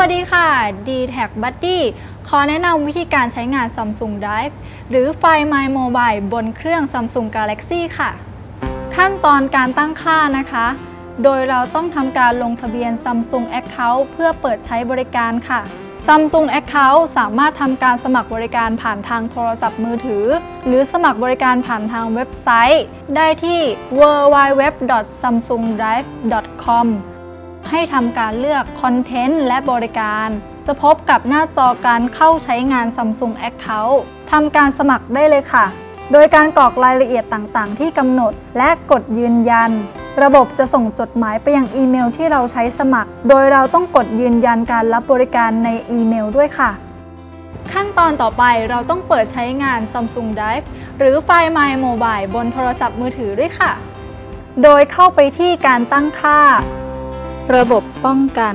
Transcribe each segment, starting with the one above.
วัสดีค่ะ d t a c Buddy ขอแนะนำวิธีการใช้งาน Samsung Drive หรือไฟล์ My Mobile บนเครื่อง Samsung Galaxy ค่ะ ขั้นตอนการตั้งค่านะคะ โดยเราต้องทำการลงทะเบียน Samsung Account เพื่อเปิดใช้บริการค่ะ Samsung Account สามารถทำการสมัครบริการผ่านทางโทรศัพท์มือถือ หรือสมัครบริการผ่านทางเว็บไซต์ ได้ที่ www.samsungdrive.com ให้ทำการเลือกคอนเทนต์และบริการ จะพบกับหน้าจอการเข้าใช้งาน Samsung Account ทำการสมัครได้เลยค่ะ โดยการกรอกรายละเอียดต่างๆ ที่กำหนดและกดยืนยัน ระบบจะส่งจดหมายไปยังอีเมลที่เราใช้สมัคร โดยเราต้องกดยืนยันการรับบริการในอีเมลด้วยค่ะขั้นตอนต่อไปเราต้องเปิดใช้งาน Samsung Drive หรือไฟล์ My Mobile บนโทรศัพท์มือถือด้วยค่ะ โดยเข้าไปที่การตั้งค่า ระบบป้องกัน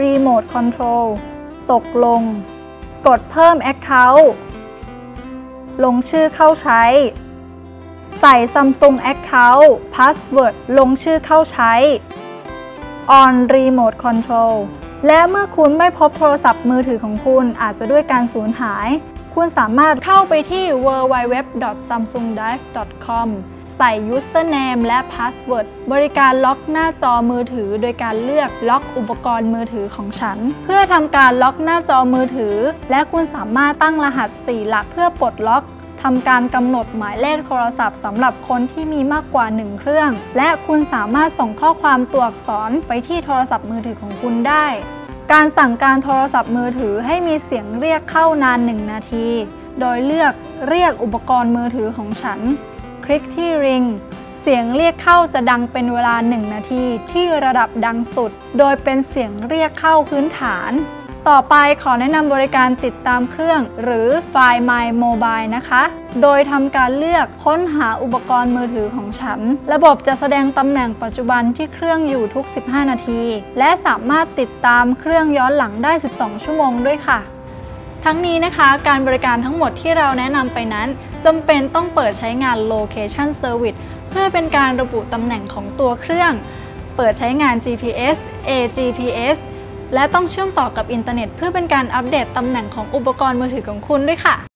Remote Control ตกลง กดเพิ่ม Account ลงชื่อเข้าใช้ ใส่ Samsung Account Password ลงชื่อเข้าใช้ On Remote Control และเมื่อคุณไม่พบโทรศัพท์มือถือของคุณอาจจะด้วยการสูญหาย คุณสามารถเข้าไปที่ www.samsungdrive.com ใส่ username และ password บริการล็อกหน้าจอมือถือ โดยการเลือกล็อกอุปกรณ์มือถือของฉัน เพื่อทำการล็อกหน้าจอมือถือ และคุณสามารถตั้งรหัส 4 หลักเพื่อปลดล็อกทำการกำหนดหมายเลขโทรศัพท์สำหรับคนที่มีมากกว่า 1 เครื่อง และคุณสามารถส่งข้อความตัวอักษรไปที่โทรศัพท์มือถือของคุณได้ การสั่งการโทรศัพท์มือถือให้มีเสียงเรียกเข้านาน 1 นาที โดยเลือกเรียกอุปกรณ์มือถือของฉัน คลิกที่ริงเสียงเรียกเข้าจะดังเป็นเวลา 1 นาทีที่ระดับดังสุด โดยเป็นเสียงเรียกเข้าพื้นฐาน ต่อไปขอแนะนำบริการติดตามเครื่อง หรือไฟล์ My Mobile นะคะ โดยทำการเลือกค้นหาอุปกรณ์มือถือของฉัน ระบบจะแสดงตำแหน่งปัจจุบันที่เครื่องอยู่ทุก 15 นาที และสามารถติดตามเครื่องย้อนหลังได้ 12 ชั่วโมงด้วยค่ะ ทั้งนี้นะคะการบริการทั้งหมดที่เราแนะนำไปนั้นจำเป็นต้องเปิดใช้งาน Location Service เพื่อเป็นการระบุตำแหน่งของตัวเครื่อง เปิดใช้งาน GPS AGPS และต้องเชื่อมต่อกับอินเทอร์เน็ต เพื่อเป็นการอัปเดตตำแหน่งของอุปกรณ์มือถือของคุณด้วยค่ะ